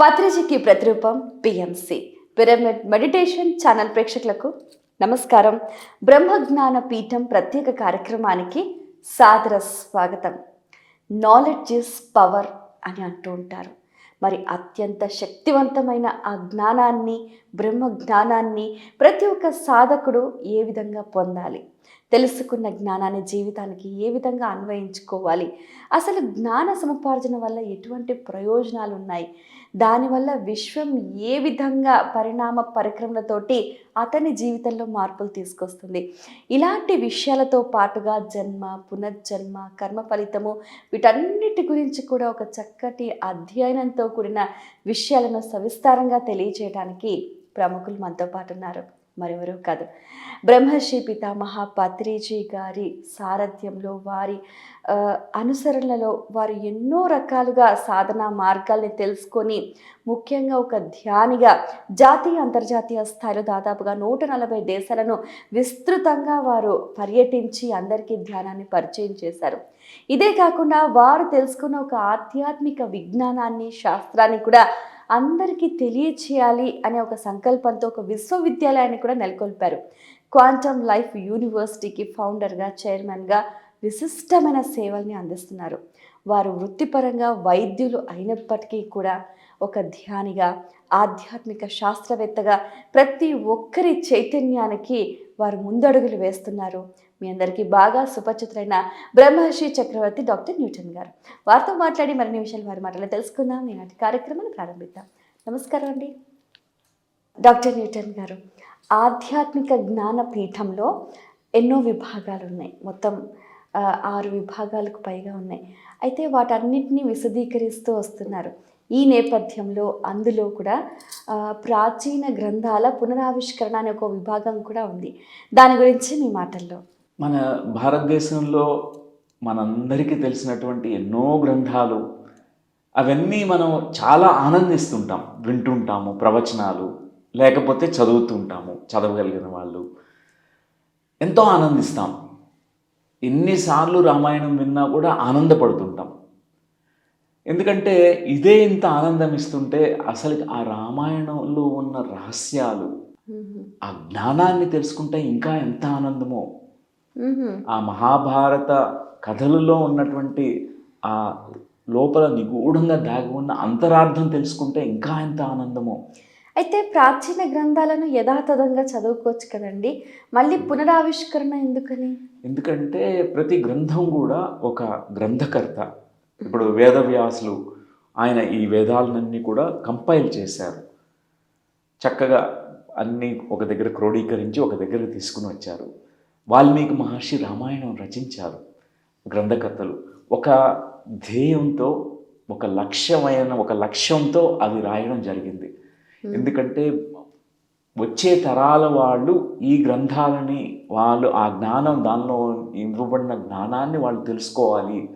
పత్రిజకి ప్రతిరూపం PMC. Pyramid meditation channel ప్రేక్షకులకు నమస్కారం. బ్రహ్మజ్ఞాన పీఠం ప్రత్యేక కార్యక్రమానికి సాదర స్వాగతం. నాలెడ్జ్ ఇస్ పవర్ అని అంటూ ఉంటారు. మరి అత్యంత శక్తివంతమైన ఆ జ్ఞానాన్ని బ్రహ్మ జ్ఞానాన్ని ప్రతి ఒక్క సాధకుడు ఏ విధంగా పొందాలి? తెలుసుకున్న జ్ఞానాన్ని జీవితానికి ఏ విధంగా అన్వయించుకోవాలి? అసలు జ్ఞాన సముపార్జన వల్ల ఎటువంటి ప్రయోజనాలు ఉన్నాయి దానివల్ల విశ్వం ఏ విధంగా పరిణామ పరిక్రమలతోటి అతని జీవితంలో మార్పులు తీసుకొస్తుంది. ఇలాంటి విషయాలతో పాటుగా జన్మ పునర్జన్మ కర్మ ఫలితము వీటన్నిటి గురించి కూడా ఒక చక్కటి అధ్యయనంతో కూడిన విషయాలను సవిస్తారంగా తెలియచేయడానికి ప్రముఖులు మనతో పాటు ఉన్నారు. మరెవరూ కాదు. బ్రహ్మర్షి పితామహ పత్రిజీ గారి సారథ్యంలో వారి అనుసరణలో వారు ఎన్నో రకాలుగా సాధన మార్గాల్ని తెలుసుకొని ముఖ్యంగా ఒక ధ్యానిగా జాతీయ అంతర్జాతీయ స్థాయిలో దాదాపుగా నూట నలభై దేశాలను విస్తృతంగా వారు పర్యటించి అందరికీ ధ్యానాన్ని పరిచయం చేశారు. ఇదే కాకుండా వారు తెలుసుకున్న ఒక ఆధ్యాత్మిక విజ్ఞానాన్ని శాస్త్రాన్ని కూడా అందరికీ తెలియచేయాలి అనే ఒక సంకల్పంతో ఒక విశ్వవిద్యాలయాన్ని కూడా నెలకొల్పారు. క్వాంటమ్ లైఫ్ యూనివర్సిటీకి ఫౌండర్గా చైర్మన్గా విశిష్టమైన సేవల్ని అందిస్తున్నారు. వారు వృత్తిపరంగా వైద్యులు అయినప్పటికీ కూడా ఒక ధ్యానిగా ఆధ్యాత్మిక శాస్త్రవేత్తగా ప్రతి ఒక్కరి చైతన్యానికి వారు ముందడుగులు వేస్తున్నారు. మీ అందరికీ బాగా సుపరిచితులైన బ్రహ్మర్షి చక్రవర్తి డాక్టర్ న్యూటన్ గారు. వారితో మాట్లాడి మరిన్ని విషయాలు వారి మాటలు తెలుసుకుందాం. ఈనాటి కార్యక్రమాన్ని ప్రారంభిద్దాం. నమస్కారం అండి. డాక్టర్ న్యూటన్ గారు ఆధ్యాత్మిక జ్ఞాన పీఠంలో ఎన్నో విభాగాలు ఉన్నాయి. మొత్తం ఆరు విభాగాలకు పైగా ఉన్నాయి. అయితే వాటన్నిటిని విశదీకరిస్తూ వస్తున్నారు. ఈ నేపథ్యంలో అందులో కూడా ప్రాచీన గ్రంథాల పునరావిష్కరణ అనే ఒక విభాగం కూడా ఉంది. దాని గురించి మీ మాటల్లో. మన భారతదేశంలో మనందరికీ తెలిసినటువంటి ఎన్నో గ్రంథాలు. అవన్నీ మనం చాలా ఆనందిస్తుంటాం. వింటుంటాము ప్రవచనాలు లేకపోతే చదువుతుంటాము చదవగలిగిన వాళ్ళు. ఎంతో ఆనందిస్తాం. ఎన్నిసార్లు రామాయణం విన్నా కూడా ఆనందపడుతుంటాం. ఎందుకంటే ఇదే ఇంత ఆనందం ఇస్తుంటే అసలు ఆ రామాయణంలో ఉన్న రహస్యాలు ఆ జ్ఞానాన్ని తెలుసుకుంటే ఇంకా ఎంత ఆనందమో. ఆ మహాభారత కథలలో ఉన్నటువంటి ఆ లోపల నిగూఢంగా దాగి ఉన్న అంతరార్థం తెలుసుకుంటే ఇంకా ఎంత ఆనందమో. అయితే ప్రాచీన గ్రంథాలను యథాతథంగా చదువుకోవచ్చు కదండి. మళ్ళీ పునరావిష్కరణ ఎందుకని? ఎందుకంటే ప్రతి గ్రంథం కూడా ఒక గ్రంథకర్త. ఇప్పుడు వేదవ్యాసులు ఆయన ఈ వేదాలన్నీ కూడా కంపైల్ చేశారు. చక్కగా అన్నీ ఒక దగ్గర క్రోడీకరించి ఒక దగ్గర తీసుకుని వచ్చారు. వాల్మీకి మహర్షి రామాయణం రచించారు గ్రంథకర్తలు. ఒక ధ్యేయంతో ఒక లక్ష్యమైన ఒక లక్ష్యంతో అది రాయడం జరిగింది. ఎందుకంటే వచ్చే తరాల వాళ్ళు ఈ గ్రంథాలని వాళ్ళు ఆ జ్ఞానం దానిలో ఇవ్వబడిన జ్ఞానాన్ని వాళ్ళు తెలుసుకోవాలి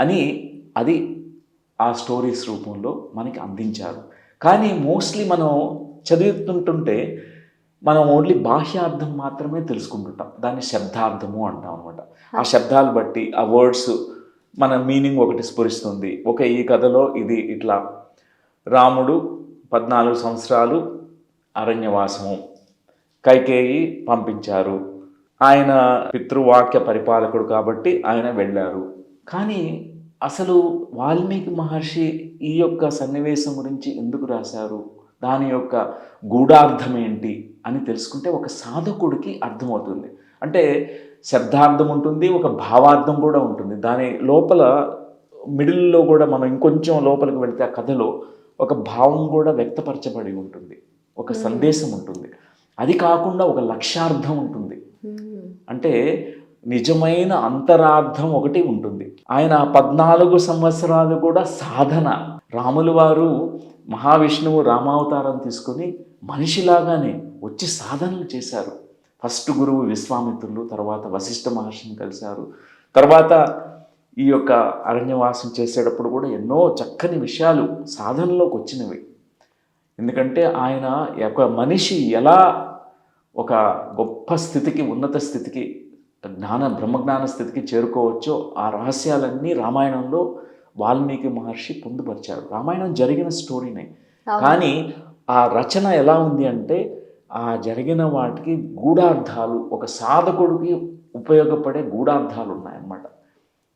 అని అది ఆ స్టోరీస్ రూపంలో మనకి అందించారు. కానీ మోస్ట్లీ మనం చదువుతుంటుంటే మనం ఓన్లీ బాహ్యార్థం మాత్రమే తెలుసుకుంటుంటాం. దాన్ని శబ్దార్థము అంటాం అనమాట ఆ శబ్దాలు బట్టి ఆ వర్డ్స్ మన మీనింగ్ ఒకటి స్ఫురిస్తుంది. ఒక ఈ కథలో ఇది ఇట్లా రాముడు పద్నాలుగు సంవత్సరాలు అరణ్యవాసము కైకేయి పంపించారు. ఆయన పితృవాక్య పరిపాలకుడు కాబట్టి ఆయన వెళ్ళారు. కానీ అసలు వాల్మీకి మహర్షి ఈ యొక్క సన్నివేశం గురించి ఎందుకు రాశారు? దాని యొక్క గూఢార్థం ఏంటి అని తెలుసుకుంటే ఒక సాధకుడికి అర్థమవుతుంది. అంటే శబ్దార్థం ఉంటుంది ఒక భావార్థం కూడా ఉంటుంది. దాని లోపల మిడిల్లో కూడా మనం ఇంకొంచెం లోపలికి వెళితే ఆ కథలో ఒక భావం కూడా వ్యక్తపరచబడి ఉంటుంది. ఒక సందేశం ఉంటుంది. అది కాకుండా ఒక లక్ష్యార్థం ఉంటుంది. అంటే నిజమైన అంతరార్థం ఒకటి ఉంటుంది. ఆయన పద్నాలుగు సంవత్సరాలు కూడా సాధన. రాములు వారు మహావిష్ణువు రామావతారం తీసుకుని మనిషిలాగానే వచ్చి సాధనలు చేశారు. ఫస్ట్ గురువు విశ్వామిత్రులు తర్వాత వశిష్ఠ మహర్షిని కలిశారు. తర్వాత ఈ యొక్క అరణ్యవాసం చేసేటప్పుడు కూడా ఎన్నో చక్కని విషయాలు సాధనలోకి వచ్చినవి. ఎందుకంటే ఆయన ఒక మనిషి ఎలా ఒక గొప్ప స్థితికి ఉన్నత స్థితికి జ్ఞాన బ్రహ్మజ్ఞాన స్థితికి చేరుకోవచ్చో ఆ రహస్యాలన్నీ రామాయణంలో వాల్మీకి మహర్షి పొందుపరిచారు. రామాయణం జరిగిన స్టోరీనే. కానీ ఆ రచన ఎలా ఉంది అంటే ఆ జరిగిన వాటికి గూఢార్థాలు ఒక సాధకుడికి ఉపయోగపడే గూఢార్థాలు ఉన్నాయన్నమాట.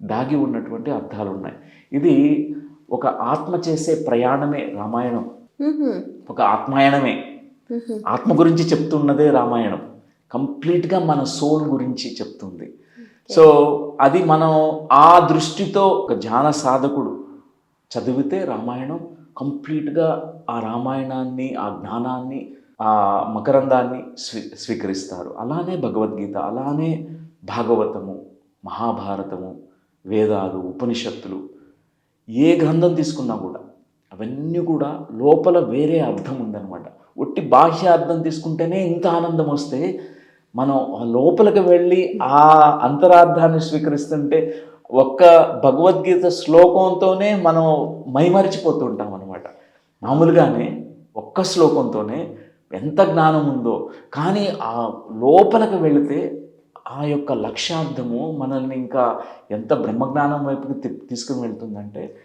దాగి ఉన్నటువంటి అర్థాలు ఉన్నాయి. ఇది ఒక ఆత్మ చేసే ప్రయాణమే రామాయణం. ఒక ఆత్మాయణమే. ఆత్మ గురించి చెప్తున్నదే రామాయణం. కంప్లీట్గా మన సోల్ గురించి చెప్తుంది. సో అది మనం ఆ దృష్టితో ఒక ధ్యాన సాధకుడు చదివితే రామాయణం కంప్లీట్గా ఆ రామాయణాన్ని ఆ జ్ఞానాన్ని ఆ మకరందాన్ని స్వీ స్వీకరిస్తారు. అలానే భగవద్గీత అలానే భాగవతము మహాభారతము వేదాలు ఉపనిషత్తులు ఏ గ్రంథం తీసుకున్నా కూడా అవన్నీ కూడా లోపల వేరే అర్థం ఉందన్నమాట. ఒట్టి బాహ్య అర్థం తీసుకుంటేనే ఇంత ఆనందం వస్తే మనం లోపలికి వెళ్ళి ఆ అంతరార్థాన్ని స్వీకరిస్తుంటే ఒక్క భగవద్గీత శ్లోకంతోనే మనం మైమరిచిపోతుంటాం అనమాట మామూలుగానే ఒక్క శ్లోకంతోనే ఎంత జ్ఞానం ఉందో కానీ ఆ లోపలికి వెళితే ఆ యొక్క లక్ష్యార్థము మనల్ని ఇంకా ఎంత బ్రహ్మజ్ఞానం వైపుకి తీసుకుని వెళ్తుందంటే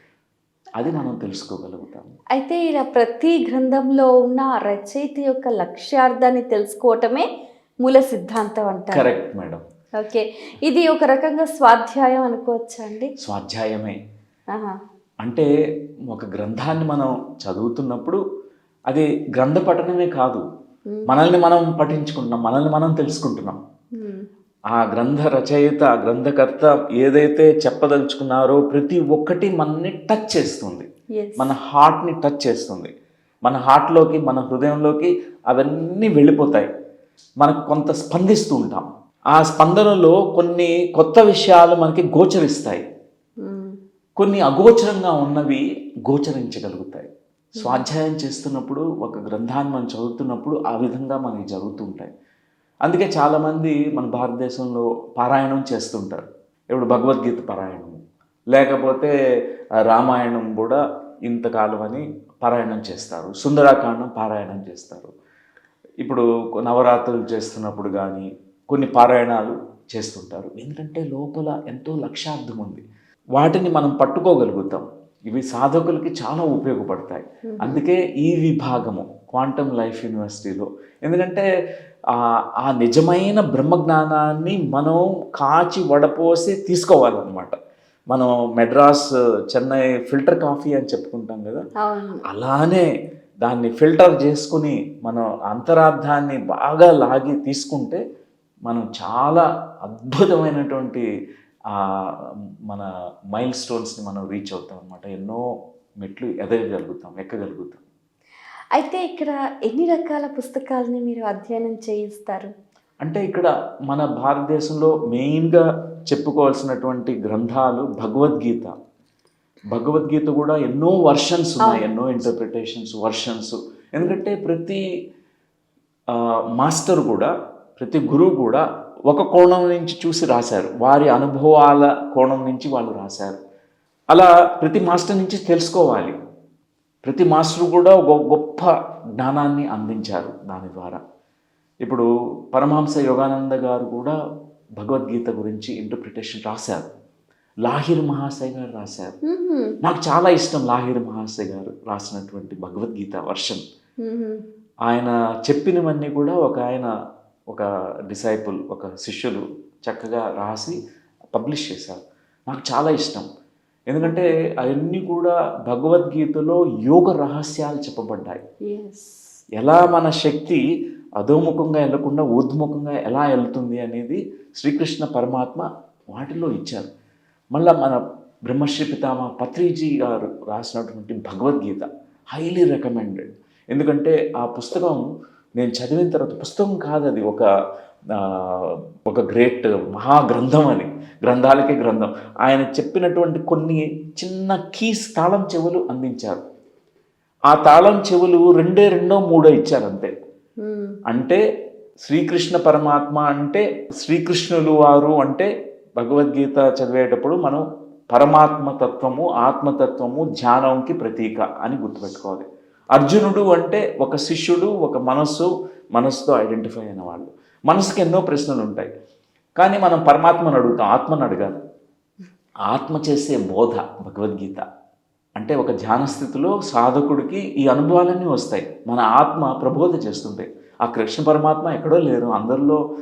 అది మనం తెలుసుకోగలుగుతాం. అయితే ఇలా ప్రతి గ్రంథంలో ఉన్న రచయిత యొక్క లక్ష్యార్థాన్ని తెలుసుకోవటమే మూల సిద్ధాంతం అంటారు. Correct madam. ఓకే. ఇది ఒక రకంగా స్వాధ్యాయం అనుకోవచ్చా అండి? స్వాధ్యాయమే. అంటే ఒక గ్రంథాన్ని మనం చదువుతున్నప్పుడు అది గ్రంథ పఠనమే కాదు. మనల్ని మనం పఠించుకుంటున్నాం మనల్ని మనం తెలుసుకుంటున్నాం. ఆ గ్రంథ రచయిత ఆ గ్రంథకర్త ఏదైతే చెప్పదలుచుకున్నారో ప్రతి ఒక్కటి మనల్ని టచ్ చేస్తుంది. మన హార్ట్ని టచ్ చేస్తుంది. మన హార్ట్లోకి మన హృదయంలోకి అవన్నీ వెళ్ళిపోతాయి. మనకు కొంత స్పందిస్తూ ఉంటాం. ఆ స్పందనలో కొన్ని కొత్త విషయాలు మనకి గోచరిస్తాయి. మ్మ్. కొన్ని అగోచరంగా ఉన్నవి గోచరించగలుగుతాయి. స్వాధ్యాయం చేస్తున్నప్పుడు ఒక గ్రంథాన్ని మనం చదువుతున్నప్పుడు ఆ విధంగా మనకి జరుగుతూ ఉంటాయి. అందుకే చాలామంది మన భారతదేశంలో పారాయణం చేస్తుంటారు. ఇప్పుడు భగవద్గీత పారాయణం లేకపోతే రామాయణం కూడా ఇంతకాలం అని పారాయణం చేస్తారు. సుందరాకాండం పారాయణం చేస్తారు. ఇప్పుడు నవరాత్రులు చేస్తున్నప్పుడు కానీ కొన్ని పారాయణాలు చేస్తుంటారు. ఎందుకంటే లోపల ఎంతో లక్ష్యార్థం ఉంది. వాటిని మనం పట్టుకోగలుగుతాం. ఇవి సాధకులకి చాలా ఉపయోగపడతాయి. అందుకే ఈ విభాగము క్వాంటమ్ లైఫ్ యూనివర్సిటీలో. ఎందుకంటే ఆ నిజమైన బ్రహ్మజ్ఞానాన్ని మనం కాచి వడపోసి తీసుకోవాలన్నమాట. మనం మెడ్రాస్ చెన్నై ఫిల్టర్ కాఫీ అని చెప్పుకుంటాం కదా? అలానే దాన్ని ఫిల్టర్ చేసుకుని మనం అంతరార్థాన్ని బాగా లాగి తీసుకుంటే మనం చాలా అద్భుతమైనటువంటి మన మైల్ స్టోన్స్ని మనం రీచ్ అవుతాం అనమాట ఎన్నో మెట్లు ఎదగగలుగుతాం ఎక్కగలుగుతాం. అయితే ఇక్కడ ఎన్ని రకాల పుస్తకాలని మీరు అధ్యయనం చేయిస్తారు? అంటే ఇక్కడ మన భారతదేశంలో మెయిన్గా చెప్పుకోవాల్సినటువంటి గ్రంథాలు భగవద్గీత. భగవద్గీత కూడా ఎన్నో వర్షన్స్ ఉన్నాయి ఎన్నో ఇంటర్ప్రిటేషన్స్ వర్షన్స్. ఎందుకంటే ప్రతి మాస్టర్ కూడా ప్రతి గురువు కూడా ఒక కోణం నుంచి చూసి రాశారు. వారి అనుభవాల కోణం నుంచి వాళ్ళు రాశారు. అలా ప్రతి మాస్టర్ నుంచి తెలుసుకోవాలి. ప్రతి మాస్టర్ కూడా ఒక గొప్ప జ్ఞానాన్ని అందించారు దాని ద్వారా. ఇప్పుడు పరమహంస యోగానంద గారు కూడా భగవద్గీత గురించి ఇంటర్ప్రిటేషన్ రాశారు. లాహిర్ మహాశయ్ గారు రాశారు. నాకు చాలా ఇష్టం లాహిర్ మహాశయ్ గారు రాసినటువంటి భగవద్గీత వర్షన్. ఆయన చెప్పినవన్నీ కూడా ఒక ఆయన ఒక డిసైపుల్ ఒక శిష్యులు చక్కగా రాసి పబ్లిష్ చేశారు. నాకు చాలా ఇష్టం. ఎందుకంటే అవన్నీ కూడా భగవద్గీతలో యోగ రహస్యాలు చెప్పబడ్డాయి. Yes. ఎలా మన శక్తి అధోముఖంగా వెళ్ళకుండా ఊర్ధ్వముఖంగా ఎలా వెళ్తుంది అనేది శ్రీకృష్ణ పరమాత్మ వాటిలో ఇచ్చారు. మళ్ళా మన బ్రహ్మశ్రీ పితామహ పత్రిజీ గారు రాసినటువంటి భగవద్గీత హైలీ రికమెండెడ్ ఎందుకంటే ఆ పుస్తకం నేను చదివిన తర్వాత పుస్తకం కాదు అది ఒక ఒక గ్రేట్ మహాగ్రంథం అని గ్రంథాలకే గ్రంథం. ఆయన చెప్పినటువంటి కొన్ని చిన్న కీస్ తాళం చెవులు అందించారు. ఆ తాళం చెవులు రెండే రెండో మూడో ఇచ్చారు అంతే. అంటే శ్రీకృష్ణ పరమాత్మ అంటే శ్రీకృష్ణులు వారు అంటే భగవద్గీత చదివేటప్పుడు మనం పరమాత్మ తత్వము ఆత్మతత్వము ధ్యానంకి ప్రతీక అని గుర్తుపెట్టుకోవాలి. అర్జునుడు అంటే ఒక శిష్యుడు ఒక మనస్సు మనస్సుతో ఐడెంటిఫై అయిన వాళ్ళు. మనసుకి ఎన్నో ప్రశ్నలు ఉంటాయి. కానీ మనం పరమాత్మను అడుగుతాం ఆత్మను అడగాలి. ఆత్మ చేసే బోధ భగవద్గీత అంటే ఒక ధ్యాన స్థితిలో సాధకుడికి ఈ అనుభవాలన్నీ వస్తాయి. మన ఆత్మ ప్రబోధ చేస్తుంటాయి ఆ కృష్ణ పరమాత్మ ఎక్కడో లేరు. అందరిలో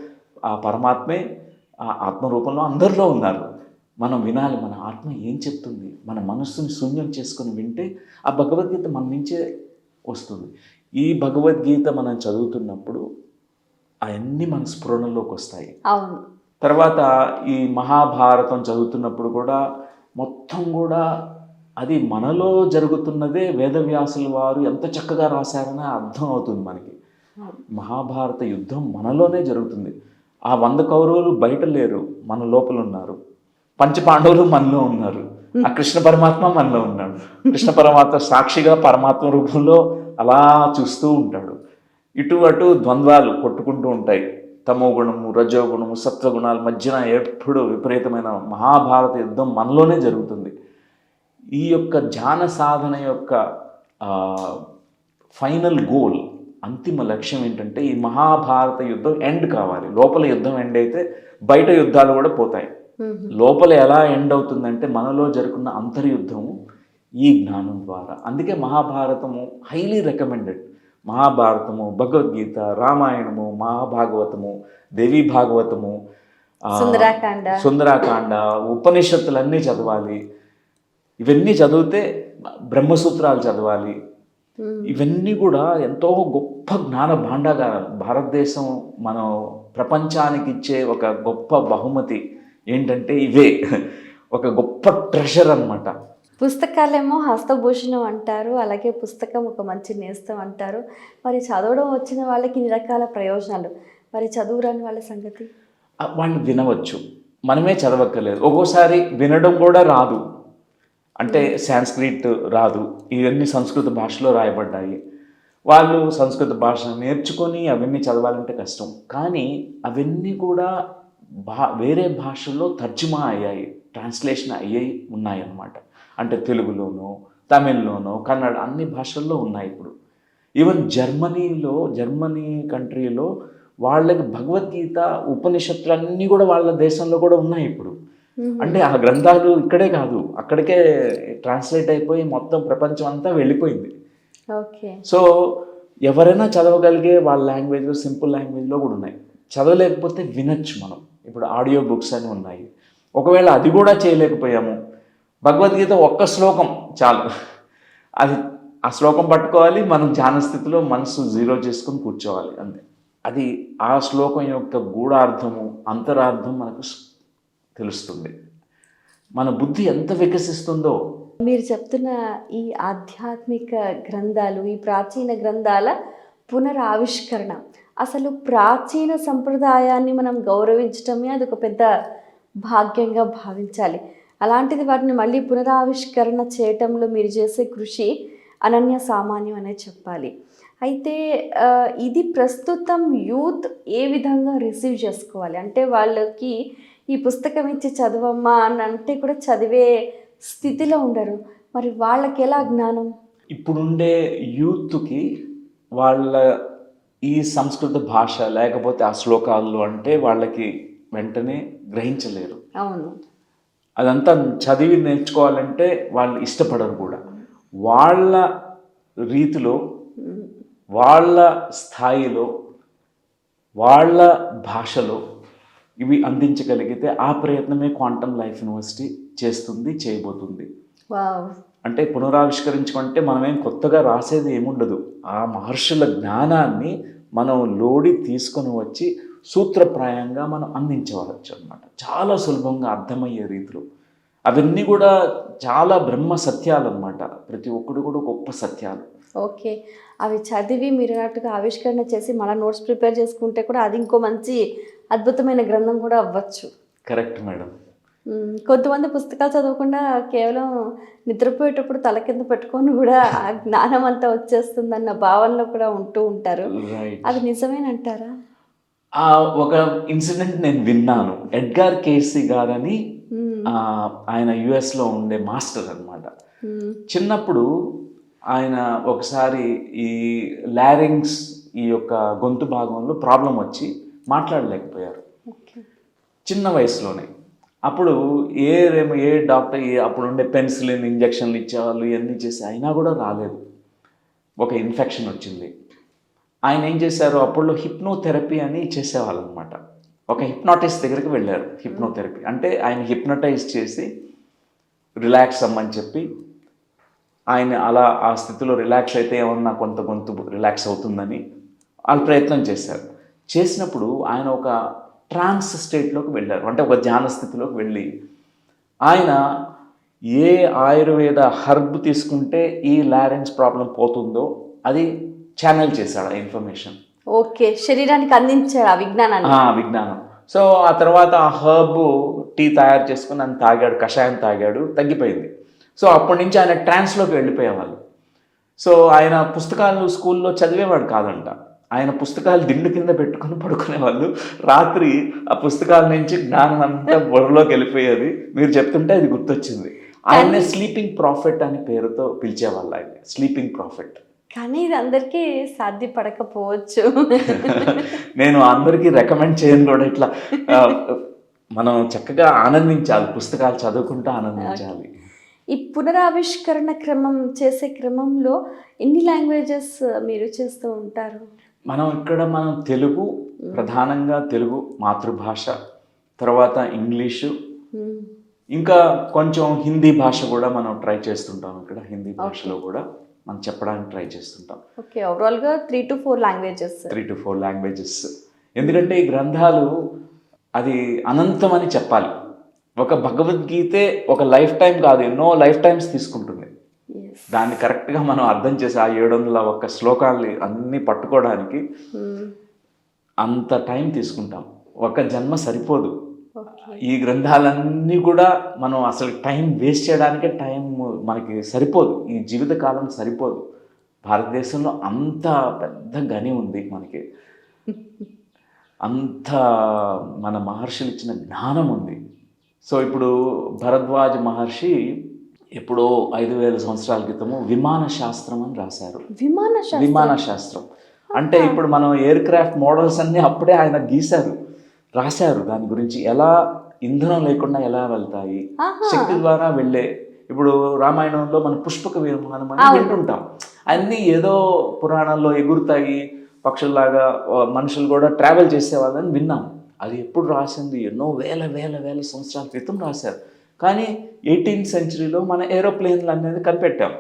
ఆ పరమాత్మే ఆ ఆత్మ రూపంలో అందరిలో ఉన్నారు. మనం వినాలి మన ఆత్మ ఏం చెప్తుంది? మన మనస్సుని శూన్యం చేసుకొని వింటే ఆ భగవద్గీత మన నుంచే వస్తుంది. ఈ భగవద్గీత మనం చదువుతున్నప్పుడు అవన్నీ మన స్ఫురణలోకి వస్తాయి. అవును. తర్వాత ఈ మహాభారతం చదువుతున్నప్పుడు కూడా మొత్తం కూడా అది మనలో జరుగుతున్నదే వేదవ్యాసుల వారు ఎంత చక్కగా రాశారని అర్థం అవుతుంది మనకి. మహాభారత యుద్ధం మనలోనే జరుగుతుంది. ఆ వంద కౌరవులు బయట లేరు మన లోపల ఉన్నారు. పంచపాండవులు మనలో ఉన్నారు. ఆ కృష్ణ పరమాత్మ మనలో ఉన్నాడు. కృష్ణ పరమాత్మ సాక్షిగా పరమాత్మ రూపంలో అలా చూస్తూ ఉంటాడు. ఇటు అటు ద్వంద్వాలు కొట్టుకుంటూ ఉంటాయి. తమో గుణము రజోగుణము సత్వగుణాల మధ్యన ఎప్పుడు విపరీతమైన మహాభారత యుద్ధం మనలోనే జరుగుతుంది. ఈ యొక్క ధ్యాన సాధన యొక్క ఫైనల్ గోల్ అంతిమ లక్ష్యం ఏంటంటే ఈ మహాభారత యుద్ధం ఎండ్ కావాలి. లోపల యుద్ధం ఎండ్ అయితే బయట యుద్ధాలు కూడా పోతాయి. లోపల ఎలా ఎండ్ అవుతుందంటే మనలో జరుగుతున్న అంతర్యుద్ధము ఈ జ్ఞానం ద్వారా. అందుకే మహాభారతము హైలీ రికమెండెడ్. మహాభారతము భగవద్గీత రామాయణము మహాభాగవతము దేవీ భాగవతము సుందరాకాండ. సుందరాకాండ ఉపనిషత్తులన్నీ చదవాలి. ఇవన్నీ చదివితే బ్రహ్మసూత్రాలు చదవాలి. ఇవన్నీ కూడా ఎంతో గొప్ప జ్ఞాన భాండాగారం భారతదేశం మనం ప్రపంచానికి ఇచ్చే ఒక గొప్ప బహుమతి ఏంటంటే ఇవే. ఒక గొప్ప ట్రెషర్ అన్నమాట పుస్తకాలేమో హస్తభూషణం అంటారు అలాగే పుస్తకం ఒక మంచి నేస్తం అంటారు. మరి చదవడం వచ్చిన వాళ్ళకి ఇన్ని రకాల ప్రయోజనాలు. మరి చదువురాని వాళ్ళ సంగతి? వాళ్ళు వినవచ్చు. మనమే చదవక్కర్లేదు. ఒక్కోసారి వినడం కూడా రాదు. అంటే సాంస్క్రిట్ రాదు. ఇవన్నీ సంస్కృత భాషలో రాయబడ్డాయి. వాళ్ళు సంస్కృత భాష నేర్చుకొని అవన్నీ చదవాలంటే కష్టం. కానీ అవన్నీ కూడా భా వేరే భాషల్లో తర్జుమా అయ్యాయి. ట్రాన్స్లేషన్ అయ్యాయి ఉన్నాయి అన్నమాట అంటే తెలుగులోనో తమిళ్ళోనో కన్నడ అన్ని భాషల్లో ఉన్నాయి ఇప్పుడు. ఈవెన్ జర్మనీలో జర్మనీ కంట్రీలో వాళ్ళకి భగవద్గీత ఉపనిషత్తులు అన్నీ కూడా వాళ్ళ దేశంలో కూడా ఉన్నాయి ఇప్పుడు. అంటే ఆ గ్రంథాలు ఇక్కడే కాదు అక్కడికే ట్రాన్స్లేట్ అయిపోయి మొత్తం ప్రపంచం అంతా వెళ్ళిపోయింది. ఓకే. సో ఎవరైనా చదవగలిగే వాళ్ళ లాంగ్వేజ్లో సింపుల్ లాంగ్వేజ్లో కూడా ఉన్నాయి. చదవలేకపోతే వినొచ్చు మనం. ఇప్పుడు ఆడియో బుక్స్ అని ఉన్నాయి. ఒకవేళ అది కూడా చేయలేకపోయాము భగవద్గీత ఒక్క శ్లోకం చాలు. అది ఆ శ్లోకం పట్టుకోవాలి మనం ధ్యానస్థితిలో మనసు జీరో చేసుకొని కూర్చోవాలి అంతే. అది ఆ శ్లోకం యొక్క గూఢార్థము అంతరార్థం మనకు తెలుస్తుంది. మన బుద్ధి ఎంత వికసిస్తుందో. మీరు చెప్తున్న ఈ ఆధ్యాత్మిక గ్రంథాలు ఈ ప్రాచీన గ్రంథాల పునరావిష్కరణ అసలు ప్రాచీన సంప్రదాయాన్ని మనం గౌరవించటమే అది ఒక పెద్ద భాగ్యంగా భావించాలి. అలాంటిది వాటిని మళ్ళీ పునరావిష్కరణ చేయటంలో మీరు చేసే కృషి అనన్య సామాన్యం అనే చెప్పాలి. అయితే ఇది ప్రస్తుతం యూత్ ఏ విధంగా రిసీవ్ చేసుకోవాలి? అంటే వాళ్ళకి ఈ పుస్తకం ఇచ్చి చదవమ్మా అని అంటే కూడా చదివే స్థితిలో ఉండరు. మరి వాళ్ళకి ఎలా జ్ఞానం? ఇప్పుడుండే యూత్కి వాళ్ళ ఈ సంస్కృత భాష లేకపోతే ఆ శ్లోకాలు అంటే వాళ్ళకి వెంటనే గ్రహించలేరు. అవును. అదంతా చదివి నేర్చుకోవాలంటే వాళ్ళు ఇష్టపడరు కూడా. వాళ్ళ రీతిలో వాళ్ళ స్థాయిలో వాళ్ళ భాషలో ఇవి అందించగలిగితే ఆ ప్రయత్నమే క్వాంటమ్ లైఫ్ యూనివర్సిటీ చేస్తుంది చేయబోతుంది. అంటే పునరావిష్కరించుకుంటే మనమేం కొత్తగా రాసేది ఏముండదు. ఆ మహర్షుల జ్ఞానాన్ని మనం లోడి తీసుకొని వచ్చి సూత్రప్రాయంగా మనం అందించవచ్చు అనమాట చాలా సులభంగా అర్థమయ్యే రీతిలో. అవన్నీ కూడా చాలా బ్రహ్మ సత్యాలు అనమాట ప్రతి ఒక్కడు కూడా గొప్ప సత్యాలు. ఓకే. అవి చదివి మీరు అన్నట్టుగా ఆవిష్కరణ చేసి మళ్ళీ నోట్స్ ప్రిపేర్ చేసుకుంటే కూడా అది ఇంకో మంచి అద్భుతమైన గ్రంథం కూడా అవ్వచ్చు. Correct madam. కొంతమంది పుస్తకాలు చదవకుండా కేవలం నిద్రపోయేటప్పుడు తల కింద పెట్టుకొని కూడా ఆ జ్ఞానం అంతా వచ్చేస్తుందన్న భావనలో కూడా ఉంటూ ఉంటారు. అది నిజమేనంటారా? ఆ ఒక ఇన్సిడెంట్ నేను విన్నాను. ఎడ్గార్ కేసీ గారని ఆ, ఆయన యుఎస్లో ఉండే మాస్టర్ అన్నమాట. ఉమ్, చిన్నప్పుడు ఆయన ఒకసారి ఈ లారింగ్స్ ఈ యొక్క గొంతు భాగంలో ప్రాబ్లం వచ్చి మాట్లాడలేకపోయారు. చిన్న వయసులోనే. అప్పుడు ఏ రేమో ఏ డాక్టర్ అప్పుడు ఉండే పెన్సిలిన్ ఇంజక్షన్లు ఇచ్చేవాళ్ళు ఇవన్నీ చేసి అయినా కూడా రాలేదు. ఒక ఇన్ఫెక్షన్ వచ్చింది. ఆయన ఏం చేశారు? అప్పుడు హిప్నోథెరపీ అని చేసేవాళ్ళు అనమాట ఒక హిప్నాటిస్ట్ దగ్గరికి వెళ్ళారు. హిప్నోథెరపీ. అంటే ఆయన హిప్నటైజ్ చేసి రిలాక్స్ అమ్మని చెప్పి ఆయన అలా ఆ స్థితిలో రిలాక్స్ అయితే ఏమన్నా కొంత గొంతు రిలాక్స్ అవుతుందని వాళ్ళు ప్రయత్నం చేశారు. చేసినప్పుడు ఆయన ఒక ట్రాన్స్ స్టేట్లోకి వెళ్ళారు. అంటే ఒక ధ్యాన స్థితిలోకి వెళ్ళి ఆయన ఏ ఆయుర్వేద హర్బ్ తీసుకుంటే ఈ లారెన్స్ ప్రాబ్లం పోతుందో అది ఛానల్ చేశాడు ఆ ఇన్ఫర్మేషన్ ఓకే శరీరానికి అందించాడు ఆ విజ్ఞానాన్ని. ఆ, విజ్ఞానం. సో ఆ తర్వాత ఆ హర్బ్ టీ తయారు చేసుకుని ఆయన తాగాడు కషాయం తాగాడు తగ్గిపోయింది. సో అప్పటి నుంచి ఆయన ట్రాన్స్లోకి వెళ్ళిపోయేవాళ్ళు. సో ఆయన పుస్తకాలు స్కూల్లో చదివేవాడు కాదంట. ఆయన పుస్తకాలు దిండు కింద పెట్టుకుని పడుకునేవాళ్ళు. రాత్రి ఆ పుస్తకాల నుంచి జ్ఞానం అంతా బుర్రలోకి వెళ్ళిపోయేది. మీరు చెప్తుంటే అది గుర్తొచ్చింది. ఆయన్నే స్లీపింగ్ ప్రాఫిట్ అని పేరుతో పిలిచేవాళ్ళు ఆయన. స్లీపింగ్ ప్రాఫిట్ కానీ ఇది అందరికీ సాధ్యపడకపోవచ్చు. నేను అందరికీ రికమెండ్ చేయను కూడా ఇట్లా మనం చక్కగా ఆనందించాలి పుస్తకాలు చదువుకుంటూ ఆనందించాలి. ఈ పునరావిష్కరణ క్రమం చేసే క్రమంలో ఎన్ని లాంగ్వేజెస్ మీరు చేస్తూ ఉంటారు? మనం ఇక్కడ మనం తెలుగు ప్రధానంగా తెలుగు మాతృభాష తర్వాత ఇంగ్లీషు. ఇంకా కొంచెం హిందీ భాష కూడా మనం ట్రై చేస్తుంటాం ఇక్కడ హిందీ భాషలో కూడా. మనం చెప్పడానికి ట్రై చేస్తుంటాం. ఓకే ఓవరాల్గా three to four languages three to four languages ఎందుకంటే ఈ గ్రంథాలు అది అనంతం అని చెప్పాలి. ఒక భగవద్గీతే ఒక లైఫ్ టైం కాదు ఎన్నో లైఫ్ టైమ్స్ తీసుకుంటుంది దాన్ని కరెక్ట్గా మనం అర్థం చేసి ఆ ఏడు వందల ఒక్క శ్లోకాల్ని అన్నీ పట్టుకోవడానికి అంత టైం తీసుకుంటాం. ఒక జన్మ సరిపోదు. ఈ గ్రంథాలన్నీ కూడా మనం అసలు టైం వేస్ట్ చేయడానికే టైం మనకి సరిపోదు. ఈ జీవిత కాలం సరిపోదు. భారతదేశంలో అంత పెద్ద గని ఉంది మనకి. అంత మన మహర్షులు ఇచ్చిన జ్ఞానం ఉంది. సో ఇప్పుడు భరద్వాజ మహర్షి ఎప్పుడో ఐదు వేల సంవత్సరాల క్రితము విమాన శాస్త్రం అని రాశారు. విమాన విమాన శాస్త్రం. అంటే ఇప్పుడు మనం ఎయిర్ క్రాఫ్ట్ మోడల్స్ అన్నీ అప్పుడే ఆయన గీశారు. రాశారు. దాని గురించి ఎలా ఇంధనం లేకుండా ఎలా వెళ్తాయి. శక్తి ద్వారా వెళ్ళే ఇప్పుడు రామాయణంలో మన పుష్పక విమానం అని. వింటుంటాం. అన్నీ ఏదో పురాణాల్లో ఎగురుతాయి. పక్షుల్లాగా మనుషులు కూడా ట్రావెల్ చేసేవాళ్ళని విన్నాం. అది ఎప్పుడు రాసింది? ఎన్నో వేల వేల వేల సంవత్సరాల క్రితం రాశారు. కానీ ఎయిటీన్త్ సెంచరీలో మన ఏరోప్లేన్లు అనేది కనిపెట్టాం.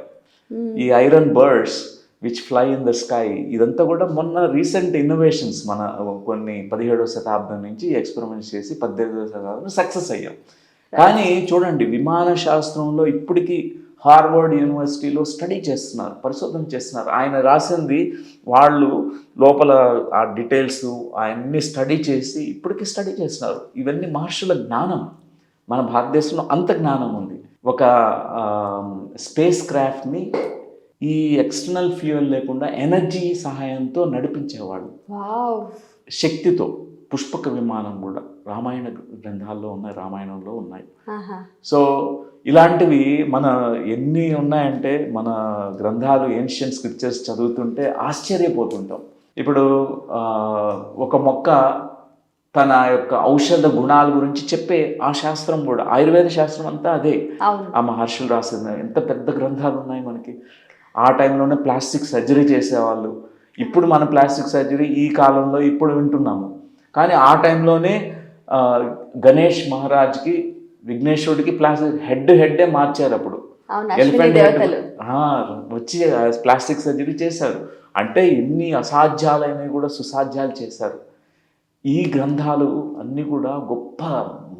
ఈ iron birds which fly in the sky ఇదంతా కూడా మొన్న రీసెంట్ ఇన్నోవేషన్స్ మన కొన్ని పదిహేడవ శతాబ్దం నుంచి ఎక్స్పెరిమెంట్స్ చేసి పద్దెనిమిదవ శతాబ్దం సక్సెస్ అయ్యాం. కానీ చూడండి విమాన శాస్త్రంలో ఇప్పటికీ హార్వర్డ్ యూనివర్సిటీలో స్టడీ చేస్తున్నారు పరిశోధన చేస్తున్నారు. ఆయన రాసింది వాళ్ళు లోపల ఆ డీటెయిల్స్ ఆయన్ని స్టడీ చేసి ఇప్పటికీ స్టడీ చేస్తున్నారు. ఇవన్నీ మహర్షుల జ్ఞానం. మన భారతదేశంలో అంత జ్ఞానం ఉంది. ఒక స్పేస్ క్రాఫ్ట్ని ఈ ఎక్స్టర్నల్ ఫ్యూయల్ లేకుండా ఎనర్జీ సహాయంతో నడిపించేవాడు. శక్తితో పుష్పక విమానం కూడా రామాయణ గ్రంథాల్లో ఉన్నాయి రామాయణంలో ఉన్నాయి. సో ఇలాంటివి మన ఎన్ని ఉన్నాయంటే మన గ్రంథాలు ఏన్షియన్ స్క్రిప్చర్స్ చదువుతుంటే ఆశ్చర్యపోతుంటాం. ఇప్పుడు ఒక మొక్క తన యొక్క ఔషధ గుణాల గురించి చెప్పే ఆ శాస్త్రం కూడా ఆయుర్వేద శాస్త్రం అంతా అదే. ఆ మహర్షులు రాసిన ఎంత పెద్ద గ్రంథాలు ఉన్నాయి మనకి. ఆ టైంలోనే ప్లాస్టిక్ సర్జరీ చేసేవాళ్ళు. ఇప్పుడు మన ప్లాస్టిక్ సర్జరీ ఈ కాలంలో ఇప్పుడు వింటున్నాము. కానీ ఆ టైంలోనే గణేష్ మహారాజ్కి విఘ్నేశ్వరుడికి ప్లాస్టిక్ హెడ్ హెడ్డే మార్చారు అప్పుడు. ఎలిఫెంట్ వచ్చి ప్లాస్టిక్ సర్జరీ చేశారు. అంటే ఎన్ని అసాధ్యాలైనవి కూడా సుసాధ్యాలు చేశారు. ఈ గ్రంథాలు అన్నీ కూడా గొప్ప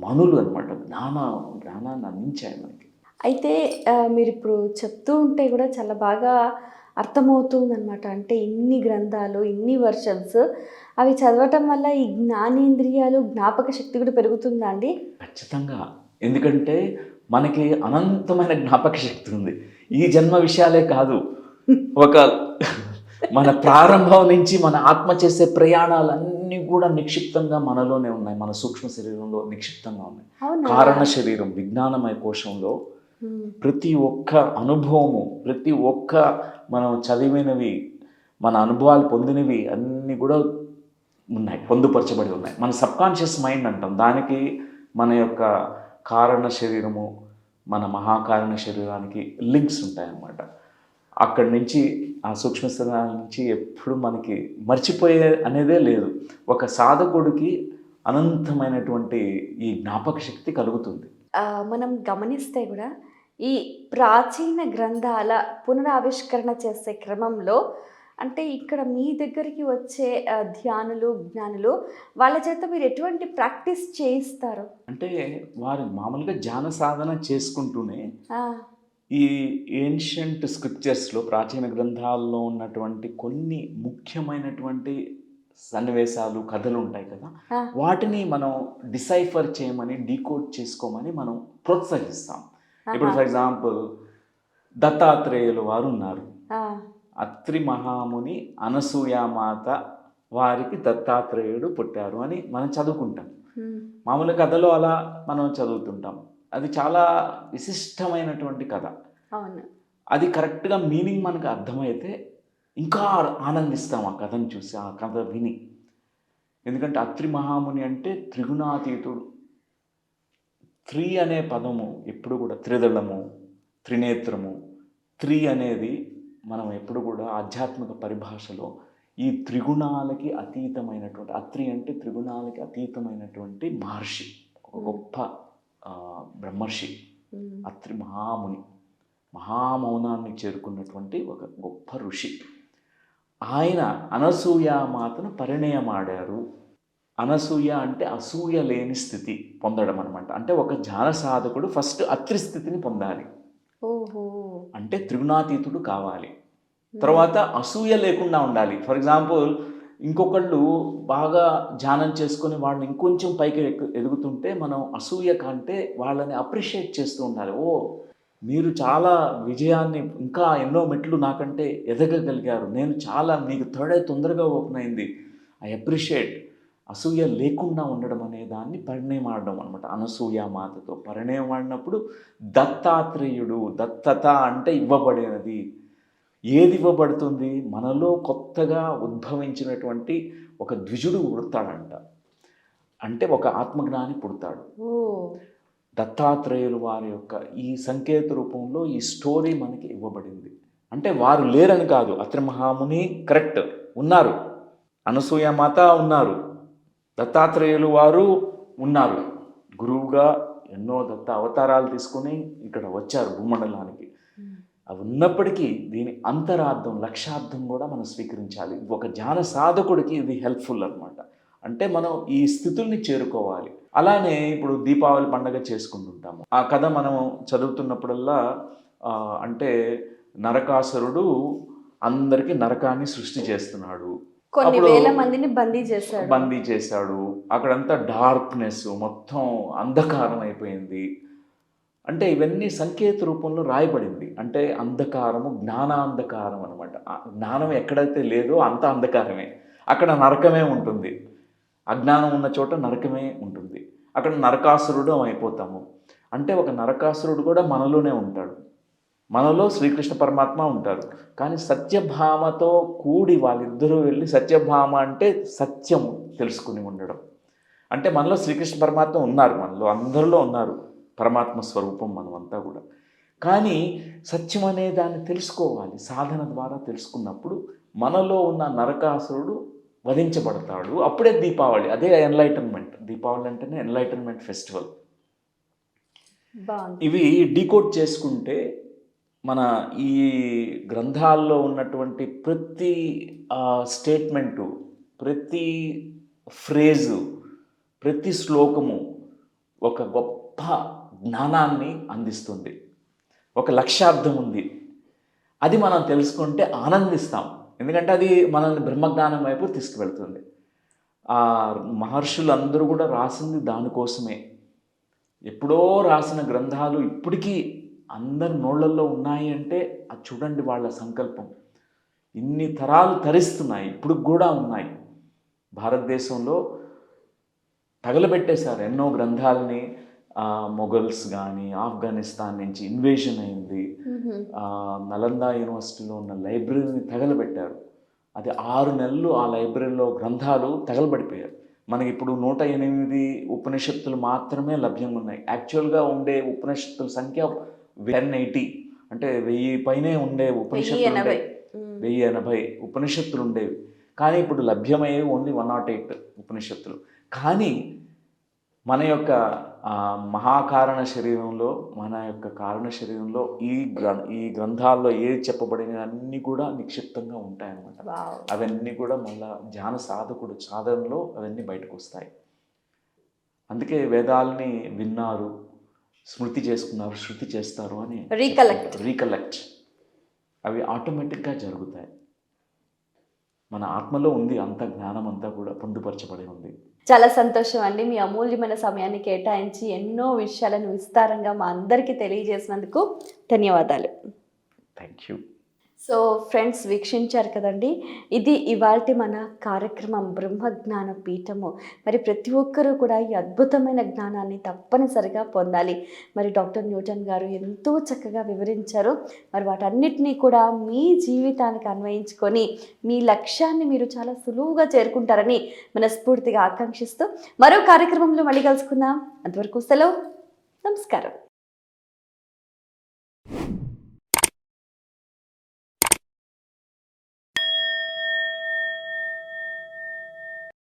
మనులు అనమాట జ్ఞాన జ్ఞానాన్ని అందించాయి మనకి. అయితే మీరు ఇప్పుడు చెప్తూ ఉంటే కూడా చాలా బాగా అర్థమవుతుంది అనమాట అంటే ఇన్ని గ్రంథాలు ఇన్ని వర్షన్స్ అవి చదవటం వల్ల ఈ జ్ఞానేంద్రియాలు జ్ఞాపక శక్తి కూడా పెరుగుతుందా అండి? ఖచ్చితంగా. ఎందుకంటే మనకి అనంతమైన జ్ఞాపక శక్తి ఉంది. ఈ జన్మ విషయాలే కాదు. ఒక మన ప్రారంభం నుంచి మన ఆత్మ చేసే ప్రయాణాలన్నీ కూడా నిక్షిప్తంగా మనలోనే ఉన్నాయి. మన సూక్ష్మ శరీరంలో నిక్షిప్తంగా ఉన్నాయి. కారణ శరీరం విజ్ఞానమయ కోశంలో. ప్రతి ఒక్క అనుభవము ప్రతి ఒక్క మనం చదివినవి మన అనుభవాలు పొందినవి అన్నీ కూడా ఉన్నాయి పొందుపరచబడి ఉన్నాయి. మన సబ్కాన్షియస్ మైండ్ అంటాం. దానికి మన యొక్క కారణ శరీరము మన మహాకారణ శరీరానికి లింక్స్ ఉంటాయన్నమాట. అక్కడి నుంచి ఆ సూక్ష్మ శరీరాల నుంచి ఎప్పుడు మనకి మర్చిపోయే అనేదే లేదు. ఒక సాధకుడికి అనంతమైనటువంటి ఈ జ్ఞాపక శక్తి కలుగుతుంది. మనం గమనిస్తే కూడా ఈ ప్రాచీన గ్రంథాల పునరావిష్కరణ చేసే క్రమంలో అంటే ఇక్కడ మీ దగ్గరికి వచ్చే ధ్యానులు జ్ఞానులు వాళ్ళ చేత మీరు ఎటువంటి ప్రాక్టీస్ చేయిస్తారు? అంటే వారు మామూలుగా ధ్యాన సాధన చేసుకుంటూనే ఈ ఏన్షియంట్ స్క్రిప్చర్స్లో ప్రాచీన గ్రంథాల్లో ఉన్నటువంటి కొన్ని ముఖ్యమైనటువంటి సన్నివేశాలు కథలు ఉంటాయి కదా వాటిని మనం డిసైఫర్ చేయమని డీకోడ్ చేసుకోమని మనం ప్రోత్సహిస్తాం. ఇప్పుడు. ఫర్ ఎగ్జాంపుల్ దత్తాత్రేయులు వారు ఉన్నారు అత్రి మహాముని అనసూయామాత వారికి దత్తాత్రేయుడు పుట్టారు అని మనం చదువుకుంటాం. మామూలు కథలో అలా మనం చదువుతుంటాం. అది చాలా విశిష్టమైనటువంటి కథ. అది కరెక్ట్గా మీనింగ్ మనకు అర్థమైతే ఇంకా ఆనందిస్తాం ఆ కథను చూసి ఆ కథ విని. ఎందుకంటే అత్రి మహాముని అంటే త్రిగుణాతీతుడు. త్రి అనే పదము ఎప్పుడు కూడా త్రిదళము త్రినేత్రము. త్రి అనేది మనం ఎప్పుడు కూడా ఆధ్యాత్మిక పరిభాషలో ఈ త్రిగుణాలకి అతీతమైనటువంటి అత్రి అంటే త్రిగుణాలకి అతీతమైనటువంటి మహర్షి ఒక గొప్ప బ్రహ్మర్షి అత్రి మహాముని మహామౌనాన్ని చేరుకున్నటువంటి ఒక గొప్ప ఋషి. ఆయన అనసూయామాతను పరిణయమాడారు. అనసూయ అంటే అసూయ లేని స్థితి పొందడం అనమాట అంటే ఒక ధ్యాన సాధకుడు ఫస్ట్ అత్రి స్థితిని పొందాలి. ఓహో. అంటే త్రిగుణాతీతుడు కావాలి. తర్వాత అసూయ లేకుండా ఉండాలి. ఫర్ ఎగ్జాంపుల్ ఇంకొకళ్ళు బాగా ధ్యానం చేసుకొని వాళ్ళని ఇంకొంచెం పైకి ఎక్కు- ఎదుగుతుంటే మనం అసూయ కంటే వాళ్ళని అప్రిషియేట్ చేస్తూ ఉండాలి. ఓ మీరు చాలా విజయాన్ని ఇంకా ఎన్నో మెట్లు నాకంటే ఎదగగలిగారు. నేను చాలా మీకు థర్డ్ తొందరగా ఓపెన్ అయింది. I appreciate. అసూయ లేకుండా ఉండడం అనే దాన్ని పరిణయం ఆడడం అనమాట అనసూయ మాతతో పరిణయం ఆడినప్పుడు దత్తాత్రేయుడు దత్తత అంటే ఇవ్వబడినది ఏది ఇవ్వబడుతుంది? మనలో కొత్తగా ఉద్భవించినటువంటి ఒక ద్విజుడు పుడతాడంట. అంటే ఒక ఆత్మజ్ఞాని పుడతాడు. ఓ. దత్తాత్రేయులు వారి యొక్క ఈ సంకేత రూపంలో ఈ స్టోరీ మనకి ఇవ్వబడింది. అంటే వారు లేరని కాదు. అత్రి మహాముని కరెక్ట్ ఉన్నారు. అనసూయ మాత ఉన్నారు. దత్తాత్రేయులు వారు ఉన్నారు. గురువుగా ఎన్నో దత్త అవతారాలు తీసుకుని ఇక్కడ వచ్చారు భూమండలానికి. అవి ఉన్నప్పటికీ దీని అంతరార్థం లక్ష్యార్థం కూడా మనం స్వీకరించాలి. ఒక ధ్యాన సాధకుడికి ఇది హెల్ప్ఫుల్ అన్నమాట. అంటే మనం ఈ స్థితుల్ని చేరుకోవాలి. అలానే ఇప్పుడు దీపావళి పండగ చేసుకుంటుంటాము. ఆ కథ మనం చదువుతున్నప్పుడల్లా అంటే నరకాసురుడు అందరికీ నరకాన్ని సృష్టి చేస్తున్నాడు. కొన్ని వేల మందిని బందీ చేశాడు. బందీ చేశాడు. అక్కడంతా డార్క్నెస్ మొత్తం అంధకారం అయిపోయింది అంటే ఇవన్నీ సంకేత రూపంలో రాయబడింది. అంటే అంధకారము జ్ఞానాంధకారం అనమాట జ్ఞానం ఎక్కడైతే లేదో అంత అంధకారమే. అక్కడ నరకమే ఉంటుంది. అజ్ఞానం ఉన్న చోట నరకమే ఉంటుంది. అక్కడ నరకాసురుడు అయిపోతాము. అంటే ఒక నరకాసురుడు కూడా మనలోనే ఉంటాడు. మనలో శ్రీకృష్ణ పరమాత్మ ఉంటారు కానీ సత్యభామతో కూడి వాళ్ళిద్దరూ వెళ్ళి సత్యభామ అంటే సత్యము తెలుసుకుని ఉండడం. అంటే మనలో శ్రీకృష్ణ పరమాత్మ ఉన్నారు మనలో అందరిలో ఉన్నారు పరమాత్మ స్వరూపం మనమంతా కూడా. కానీ సత్యం అనే దాన్ని తెలుసుకోవాలి సాధన ద్వారా తెలుసుకున్నప్పుడు మనలో ఉన్న నరకాసురుడు వధించబడతాడు. అప్పుడే దీపావళి అదే ఎన్లైటన్మెంట్. దీపావళి అంటేనే ఎన్లైటన్మెంట్ ఫెస్టివల్. ఇవి డీకోడ్ చేసుకుంటే మన ఈ గ్రంథాల్లో ఉన్నటువంటి ప్రతి స్టేట్మెంటు ప్రతి ఫ్రేజు ప్రతి శ్లోకము ఒక గొప్ప జ్ఞానాన్ని అందిస్తుంది. ఒక లక్ష్యార్థం ఉంది. అది మనం తెలుసుకుంటే ఆనందిస్తాం. ఎందుకంటే అది మనల్ని బ్రహ్మజ్ఞానం వైపు తీసుకువెళ్తుంది. ఆ మహర్షులందరూ కూడా రాసింది దానికోసమే. ఎప్పుడో రాసిన గ్రంథాలు ఇప్పటికీ అందరి నోళ్ళల్లో ఉన్నాయి అంటే అది చూడండి వాళ్ళ సంకల్పం. ఇన్ని తరాలు తరిస్తున్నాయి ఇప్పుడు కూడా ఉన్నాయి. భారతదేశంలో తగలబెట్టేశారు ఎన్నో గ్రంథాలని. మొఘల్స్ కానీ ఆఫ్ఘనిస్తాన్ నుంచి ఇన్వేషన్ అయింది. నలంద యూనివర్సిటీలో ఉన్న లైబ్రరీని తగలబెట్టారు. అది ఆరు నెలలు ఆ లైబ్రరీలో గ్రంథాలు తగలబడిపోయారు మనకి ఇప్పుడు నూట ఎనిమిది ఉపనిషత్తులు మాత్రమే లభ్యంగా ఉన్నాయి. యాక్చువల్గా ఉండే ఉపనిషత్తుల సంఖ్య టెన్ ఎయిటీ అంటే వెయ్యి పైనే ఉండే ఉపనిషత్తులు వెయ్యి ఎనభై. ఉపనిషత్తులు ఉండేవి కానీ ఇప్పుడు లభ్యమయ్యేవి ఓన్లీ వన్ నాట్ ఎయిట్ ఉపనిషత్తులు. కానీ మన యొక్క మహాకారణ శరీరంలో మన యొక్క కారణ శరీరంలో ఈ గ్ర ఈ గ్రంథాల్లో ఏది చెప్పబడిన అన్నీ కూడా నిక్షిప్తంగా ఉంటాయన్నమాట. అవన్నీ కూడా మళ్ళా ధ్యాన సాధకుడు సాధనలో అవన్నీ బయటకు వస్తాయి అందుకే వేదాలని విన్నారు. స్మృతి చేసుకున్నారు శృతి చేస్తారు అని Recollect. రీకలెక్ట్ అవి ఆటోమేటిక్గా జరుగుతాయి. మన ఆత్మలో ఉంది అంత జ్ఞానం అంతా కూడా పొందుపరచబడి ఉంది. చాలా సంతోషం అండి. మీ అమూల్యమైన సమయాన్ని కేటాయించి ఎన్నో విషయాలను విస్తారంగా మా అందరికీ తెలియజేసినందుకు ధన్యవాదాలు. థ్యాంక్ యూ సో ఫ్రెండ్స్ వీక్షించారు కదండి. ఇది ఇవాళ మన కార్యక్రమం బ్రహ్మజ్ఞాన పీఠము. మరి ప్రతి ఒక్కరూ కూడా ఈ అద్భుతమైన జ్ఞానాన్ని తప్పనిసరిగా పొందాలి. మరి డాక్టర్ న్యూటన్ గారు ఎంతో చక్కగా వివరించారు. మరి వాటన్నిటినీ కూడా మీ జీవితానికి అన్వయించుకొని మీ లక్ష్యాన్ని మీరు చాలా సులువుగా చేరుకుంటారని మనస్ఫూర్తిగా ఆకాంక్షిస్తూ మరో కార్యక్రమంలో మళ్ళీ కలుసుకుందాం. అంతవరకు సెలవు. నమస్కారం.